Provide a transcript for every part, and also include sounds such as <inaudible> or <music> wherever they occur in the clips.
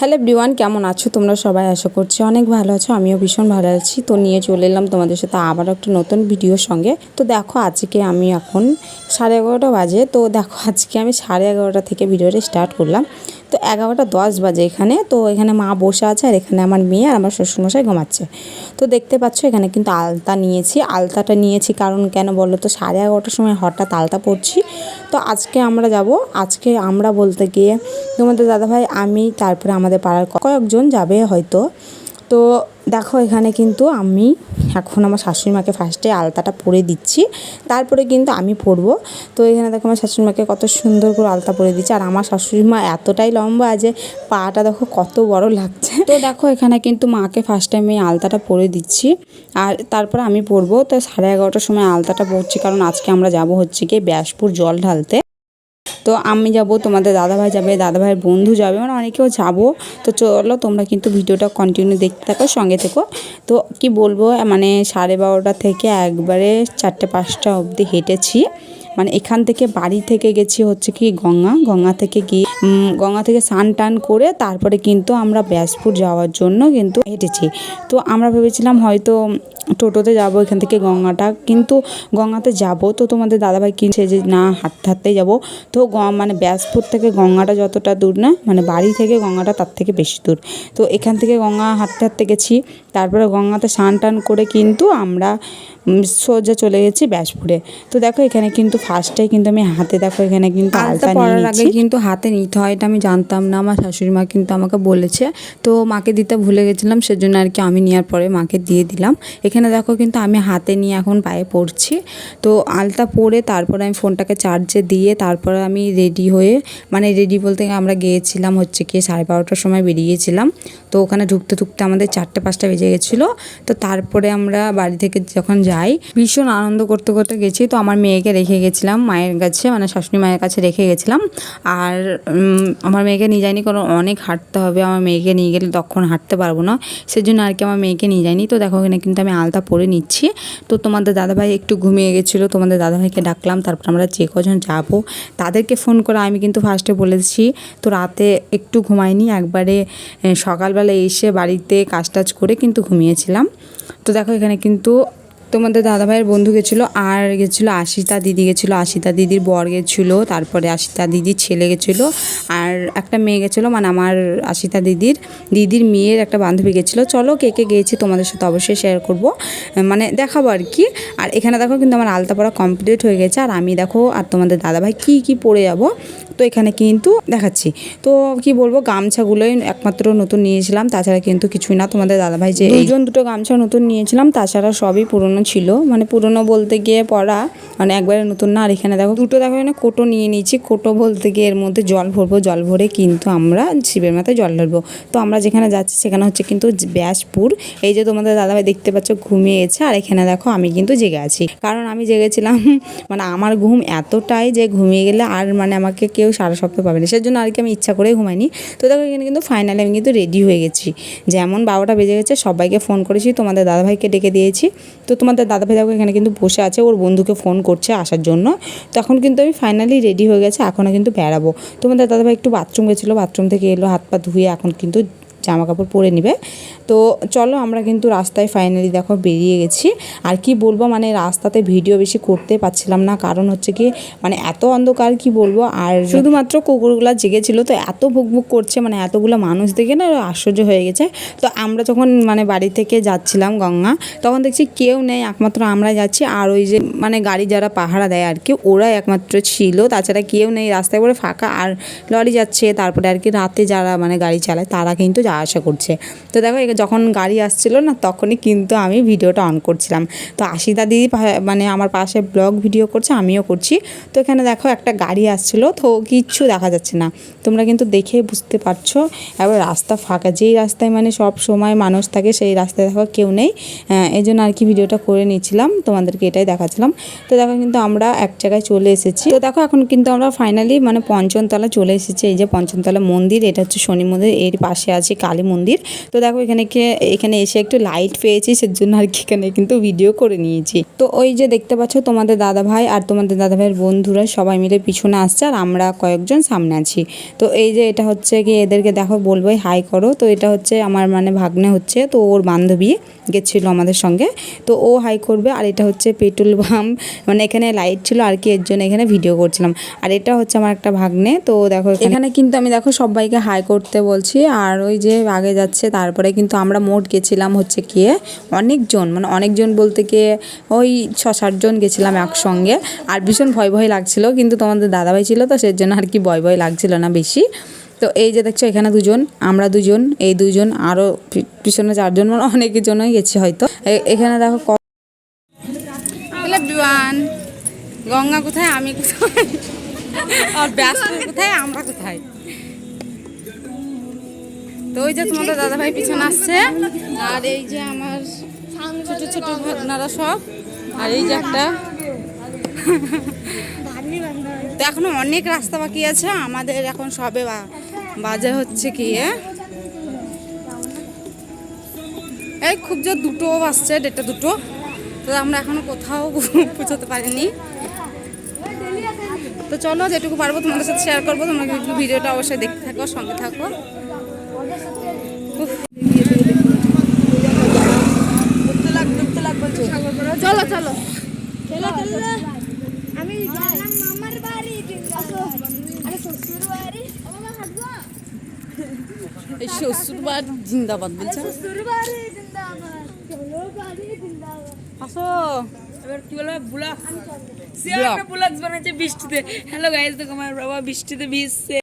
Hello ব্রিওয়ান কেমন আছো? তোমরা সবাই আশা করছি অনেক ভালো আছো। আমিও ভীষণ ভালো আছি। তো নিয়ে চলে এলাম তোমাদের সাথে আবার একটা নতুন ভিডিওর সঙ্গে। তো দেখো, আজকে আমি এখন সাড়ে এগারোটা বাজে। তো দেখো, আজকে আমি সাড়ে এগারোটা থেকে ভিডিওটা স্টার্ট করলাম। তো এগারোটা দশ বাজে এখানে। তো এখানে মা বসে আছে আর এখানে আমার মেয়ে আর আমার শ্বশুরমশাই ঘুমাচ্ছে। তো দেখতে পাচ্ছ এখানে কিন্তু আলতা নিয়েছি। আলতাটা নিয়েছি কারণ কেন বলো তো? সাড়ে এগারোটার সময় হঠাৎ আলতা পড়ছি। তো আজকে আমরা যাব। আজকে আমরা বলতে গিয়ে তোমাদের দাদাভাই, আমি, তারপরে আমাদের পাড়ার কয়েকজন যাবে হয়তো। তো দেখো এখানে কিন্তু আমি এখন আমার শাশুড়ি মাকে ফার্স্টে আলতাটা পরে দিচ্ছি। তারপরে কিন্তু আমি পরবো। তো এখানে দেখো আমার শাশুড়ি মাকে কত সুন্দর করে আলতা পরে দিচ্ছি। আর আমার শাশুড়ি মা এতটাই লম্বা যে পাটা দেখো কত বড় লাগছে। তো দেখো এখানে কিন্তু মাকে ফার্স্ট টাইম আলতাটা পরে দিচ্ছি। আর তারপরে আমি পরবো। তো সাড়ে এগারোটার সময় আলতাটা পরছি। কারণ আজকে আমরা যাব হচ্ছে গিয়ে ব্যাসপুর জল ঢালতে। তো আমি যাব, তোমাদের দাদাভাই যাবে, দাদাভাইয়ের বন্ধু যাবে মানে অনেকেও যাব। তো চলো, তোমরা কিন্তু ভিডিওটা কন্টিনিউ দেখতে থাকো, সঙ্গে থেকো। তো কি বলব মানে সাড়ে বারোটা থেকে একবারে চারটে পাঁচটা অবধি হেঁটেছি। মানে এখান থেকে বাড়ি থেকে গেছি হচ্ছে কি গঙ্গা। গঙ্গা থেকে গিয়ে গঙ্গা থেকে স্নান টান করে তারপরে কিন্তু আমরা ব্যাসপুর যাওয়ার জন্য কিন্তু হেঁটেছি। তো আমরা ভেবেছিলাম হয়তো টোটোতে যাব এখান থেকে গঙ্গাটা। কিন্তু গঙ্গাতে যাব তো তোমাদের দাদাভাই কিনছে যে না হাঁটতে হাঁটতেই যাব। তো গ- মানে ব্যাসপুর থেকে গঙ্গাটা যতটা দূর না মানে বাড়ি থেকে গঙ্গাটা তার থেকে বেশি দূর। তো এখান থেকে গঙ্গা হাঁটতে হাঁটতে গেছি। তারপরে গঙ্গাতে স্নান টান করে কিন্তু আমরা সোজা চলে গেছি ব্যাসপুরে। তো দেখো এখানে কিন্তু ফার্স্টে কিন্তু আমি হাতে দেখো এখানে কিন্তু আলতা পরার আগে কিন্তু হাতে নিতে হয় এটা আমি জানতাম না আমার শাশুড়ি মা কিন্তু আমাকে বলেছে। তো মাকে দিতে ভুলে গেছিলাম সেজন্য আর কি আমি নেওয়ার পরে মাকে দিয়ে দিলাম। এখানে দেখো কিন্তু আমি হাতে নিয়ে এখন পায়ে পড়ছি। তো আলতা পরে তারপরে আমি ফোনটাকে চার্জে দিয়ে তারপরে আমি রেডি হয়ে মানে রেডি বলতে আমরা গিয়েছিলাম হচ্ছে কি সাড়ে বারোটার সময় বেরিয়েছিলাম। তো ওখানে ঢুকতে ঢুকতে আমাদের চারটে পাঁচটা বেজে গেছিল। তো তারপরে আমরা বাড়ি থেকে যখন যাই, ভীষণ আনন্দ করতে করতে গেছি। তো আমার মেয়েকে রেখে গেছিলাম মায়ের কাছে মানে শাশুড়ি মায়ের কাছে রেখে গেছিলাম। আর আমার মেয়েকে নিয়ে যায়নি কারণ অনেক হাঁটতে হবে। আমার মেয়েকে নিয়ে গেলে তখন হাঁটতে পারব না। সেজন্য আর কি আমার মেয়েকে নিয়ে যায়নি তো দেখো এখানে কিন্তু আমি আলতা পরে নিচ্ছি। তো তোমাদের দাদাভাই একটু ঘুমিয়ে গেছিল, তোমাদের দাদাভাইকে ডাকলাম, তারপর আমরা যে কজন যাব তাদেরকে ফোন করে আমি কিন্তু ফার্স্টে বলেছি তো রাতে একটু ঘুমাইনি একবারে সকালবেলা এসে বাড়িতে কাজ টাজ করে কিন্তু ঘুমিয়েছিলাম। তো দেখো এখানে কিন্তু তোমাদের দাদাভাইয়ের বন্ধু গেছিল, আর গেছিল আশিতা দিদি গেছিল, আশিতা দিদির বর গেছিল, তারপরে আশিতা দিদির ছেলে গেছিল, আর একটা মেয়ে গেছিল মানে আমার আশিতা দিদির দিদির মেয়ের একটা বান্ধবী গেছিল। চলো কে কে গিয়েছি তোমাদের সাথে অবশ্যই শেয়ার করব মানে দেখাবো আর কি। আর এখানে দেখো কিন্তু আমার আলতা পড়া কমপ্লিট হয়ে গেছে, আর আমি দেখো, আর তোমাদের দাদাভাই কি কি পরে যাব, তো এখানে কিন্তু দেখাচ্ছি। তো কি বলব, গামছাগুলোই একমাত্র নতুন নিয়েছিলাম, তাছাড়া কিন্তু কিছুই না, তোমাদের দাদাভাই যে দুজন দুটো গামছা নতুন নিয়েছিলাম, তাছাড়া সবই পুরনো ছিল। মানে পুরনো বলতে গিয়ে পড়া। মানে একবারে নতুন না। আর এখানে দেখো, দুটো দেখো, এখানে কোটো নিয়ে নিয়েছি। কোটো বলতে গিয়ে এর মধ্যে জল ভরবো, জল ভরে কিন্তু আমরা শিবের মাথায় জল ঢালবো। তো আমরা যেখানে যাচ্ছি, সেখানে হচ্ছে কিন্তু ব্যাসপুর। এই যে তোমাদের দাদাভাই দেখতে পাচ্ছ ঘুমিয়ে গেছে আর এখানে দেখো, আমি কিন্তু জেগে আছি। কারণ আমি জেগেছিলাম <laughs> মানে আমার ঘুম এতটাই যে ঘুমিয়ে গেলে আর মানে আমাকে কেউ সারা সপ্তাহ পাবে না। সেজন্য আর কি আমি ইচ্ছা করেই ঘুমাইনি। তো দেখো, এখানে কিন্তু ফাইনালি আমি কিন্তু রেডি হয়ে গেছি। যেমন বারোটা বেজে গেছে, সবাইকে ফোন করেছি। তোমাদের দাদাভাইকে ডেকে দিয়েছি। তো তোমাদের দাদা দেখো এখানে কিন্তু বসে আছে, ওর বন্ধুকে ফোন করছে আসার জন্য। তখন কিন্তু আমি ফাইনালি রেডি হয়ে গেছে, এখনও কিন্তু বেড়াবো। তোমাদের দাদাভাই একটু বাথরুম গেছিল বাথরুম থেকে এলো, হাত পা ধুয়ে এখন কিন্তু জামা কাপড় পরে নিবে। তো চলো আমরা কিন্তু রাস্তায় ফাইনালি দেখো বেরিয়ে গেছি। আর কি বলব মানে রাস্তাতে ভিডিও বেশি করতে পারছিলাম না। কারণ হচ্ছে কি মানে এত অন্ধকার কি বলব? আর শুধুমাত্র কুকুরগুলা জেগেছিল, তো এত ভুক ভুক করছে মানে এতগুলো মানুষ দেখে না আশ্চর্য হয়ে গেছে। তো আমরা যখন মানে বাড়ি থেকে যাচ্ছিলাম গঙ্গা, তখন দেখছি কেউ নেই, একমাত্র আমরা যাচ্ছি। আর ওই যে মানে গাড়ি যারা পাহারা দেয় আর কি ওরা একমাত্র ছিল। তাছাড়া কেউ নেই, রাস্তায় করে ফাঁকা। আর লরি যাচ্ছে, তারপরে আর কি রাতে যারা মানে গাড়ি চালায়, তারা কিন্তু যাওয়া আসা করছে। তো দেখো যখন গাড়ি আসছিল না, তখনই কিন্তু আমি ভিডিওটা অন করছিলাম। তো আশিতা দিদি মানে আমার পাশে ব্লগ ভিডিও করছে, আমিও করছি। তো এখানে দেখো একটা গাড়ি আসছিল, তো কিচ্ছু দেখা যাচ্ছে না। তোমরা কিন্তু দেখে বুঝতে পারছ, এবার রাস্তা ফাঁকা। যেই রাস্তায় মানে সব সময় মানুষ থাকে, সেই রাস্তায় দেখো কেউ নেই। এই জন্য আর কি ভিডিওটা করে নিয়েছিলাম, তোমাদেরকে এটাই দেখাচ্ছিলাম। তো দেখো কিন্তু আমরা এক জায়গায় চলে এসেছি। তো দেখো এখন কিন্তু আমরা ফাইনালি মানে পঞ্চমতলা চলে এসেছি। এই যে পঞ্চমতলা মন্দির, এটা হচ্ছে শনি মন্দির, এর পাশে আছে কালী মন্দির। তো দেখো এখানে কে- এখানে এসে একটু লাইট পেয়েছি, সেজন্য আর কি এখানে কিন্তু ভিডিও করে নিয়েছি। তো ওই যে দেখতে পাচ্ছ তোমাদের দাদা ভাই আর তোমাদের দাদা ভাইয়ের বন্ধুরা সবাই মিলে পিছনে আসছে আর আমরা কয়েকজন সামনে আছি। তো এই যে এটা হচ্ছে কি এদেরকে দেখো বলবোই হাই করো। তো এটা হচ্ছে আমার মানে ভাগ্নে হচ্ছে, তো ওর বান্ধবী গেছিল আমাদের সঙ্গে। তো ও হাই করবে আর এটা হচ্ছে পেট্রোল পাম্প। মানে এখানে লাইট ছিল আর কি, এর জন্য এখানে ভিডিও করছিলাম। আর এটা হচ্ছে আমার একটা ভাগ্নে, তো দেখো এখানে কিন্তু আমি দেখো সবাইকে হাই করতে বলছি। আর ওই যে আগে যাচ্ছে, তারপরে কিন্তু আমরা মোট গেছিলাম হচ্ছে গিয়ে অনেকজন মানে অনেকজন বলতে গিয়ে ওই ছ সাতজন গেছিলাম একসঙ্গে। আর ভীষণ ভয় ভয় লাগছিল কিন্তু তোমাদের দাদাভাই ছিল তো সেজন্য আর কি ভয় ভয় লাগছিল না বেশি। তো এই যে দেখছ এখানে দুজন আমরা দুজন এই দুজন আরও পিছনে চারজন মানে অনেকের জন্যই গেছি হয়তো। এখানে দেখো বিমান গঙ্গা কোথায়? আমি কোথায়? আর ব্যস্ত কোথায়? আমরা কোথায়? তো ওই যে তোমাদের দাদা ভাই পিছনে আসছে, আর এই যে আমার ছোট ছোট ভাগনারা সব, আর এই যে একটা। তো এখনও অনেক রাস্তা বাকি আছে, আমাদের এখন সবে বাজে হচ্ছে কি এই খুব যে দুটো বাজছে, দেড়টা দুটো, তো আমরা এখনও কোথাও পৌঁছতে পারিনি। তো চলো যেটুকু পারব তোমাদের সাথে শেয়ার করব, তোমরা ভিডিওটা অবশ্যই দেখতে থাকো, সঙ্গে থাকো উফ। চলো চলো আমি গেলাম মামার বাড়ি আরে শ্বশুর বাড়ি এই শ্বশুর বাড়ি জিন্দাবাদ বলছে আসো। এবার কি বলব ব্লগ. ব্লগ। বানাচ্ছে বৃষ্টিতে। হ্যালো গাইস দেখো আমার বাবা বৃষ্টিতে ভিজছে।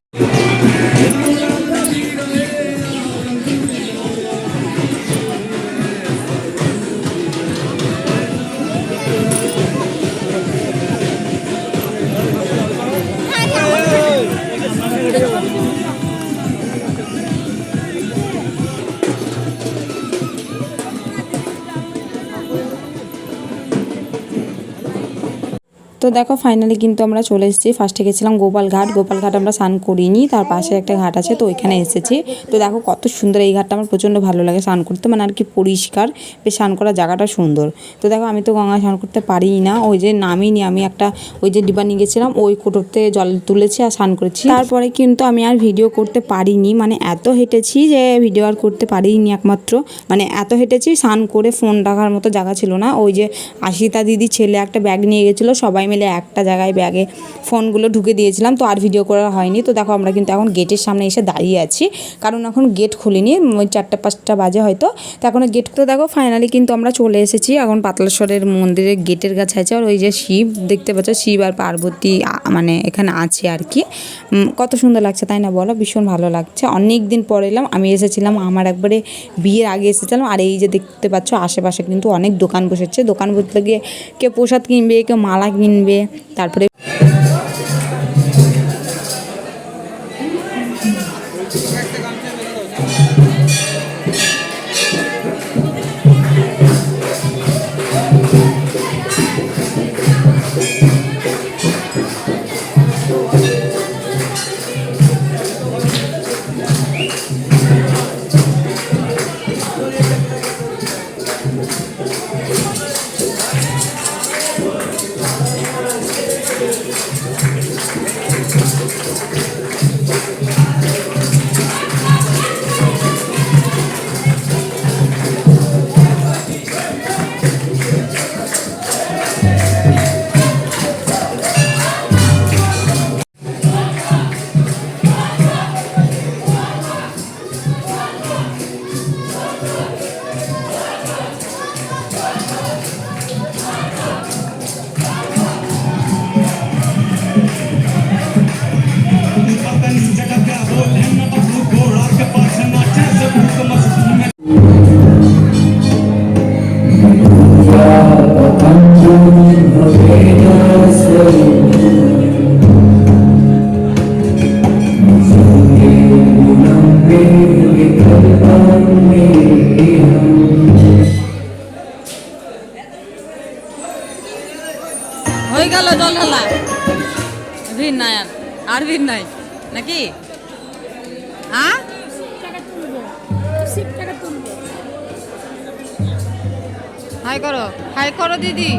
তো দেখো ফাইনালি কিন্তু আমরা চলে এসেছি। ফার্স্টে গেছিলাম গোপাল ঘাট গোপাল ঘাট আমরা স্নান করিনি। তার পাশে একটা ঘাট আছে, তো ওইখানে এসেছি। তো দেখো, কত সুন্দর এই ঘাটটা। আমার প্রচণ্ড ভালো লাগে স্নান করতে। মানে আর কি পরিষ্কার। বেশ স্নান করার জায়গাটা সুন্দর। তো দেখো, আমি তো গঙ্গা স্নান করতে পারি না। ওই যে নামিনি, আমি একটা ওই যে ডিবা নিয়ে গেছিলাম, ওই কোটোতে জল তুলেছি আর স্নান করেছি। তারপরে কিন্তু আমি আর ভিডিও করতে পারিনি। মানে এত হেঁটেছি যে ভিডিও আর করতে পারিনি একমাত্র। মানে এত হেঁটেছি, স্নান করে ফোন রাখার মতো জায়গা ছিল না। ওই যে আশিতা দিদি ছেলে একটা ব্যাগ নিয়ে গেছিল, সবাই মিলে একটা জায়গায় ব্যাগে ফোনগুলো ঢুকে দিয়েছিলাম, তো আর ভিডিও করা হয়নি। তো দেখো আমরা কিন্তু এখন গেটের সামনে এসে দাঁড়িয়ে আছি। কারণ এখন গেট খুলিনি, ওই চারটা পাঁচটা বাজে হয়তো। তো এখন গেট তো দেখো ফাইনালি কিন্তু আমরা চলে এসেছি। এখন পাতলেশ্বরের মন্দিরের গেটের কাছে আছে। আর ওই যে শিব, দেখতে পাচ্ছ শিব আর পার্বতী মানে এখানে আছে আর কি। কত সুন্দর লাগছে, তাই না বলো? ভীষণ ভালো লাগছে। অনেক দিন পর এলাম, আমি এসেছিলাম, আমার একবারে বিয়ের আগে এসেছিলাম। আর এই যে দেখতে পাচ্ছ, আশেপাশে কিন্তু অনেক দোকান বসেছে। দোকান বসতে গিয়ে কেউ প্রসাদ কিনবে, কেউ মালা কিনবে তারপরে আর নাই? নাকি? হ্যাঁ? হাই করো হাই করো দিদি।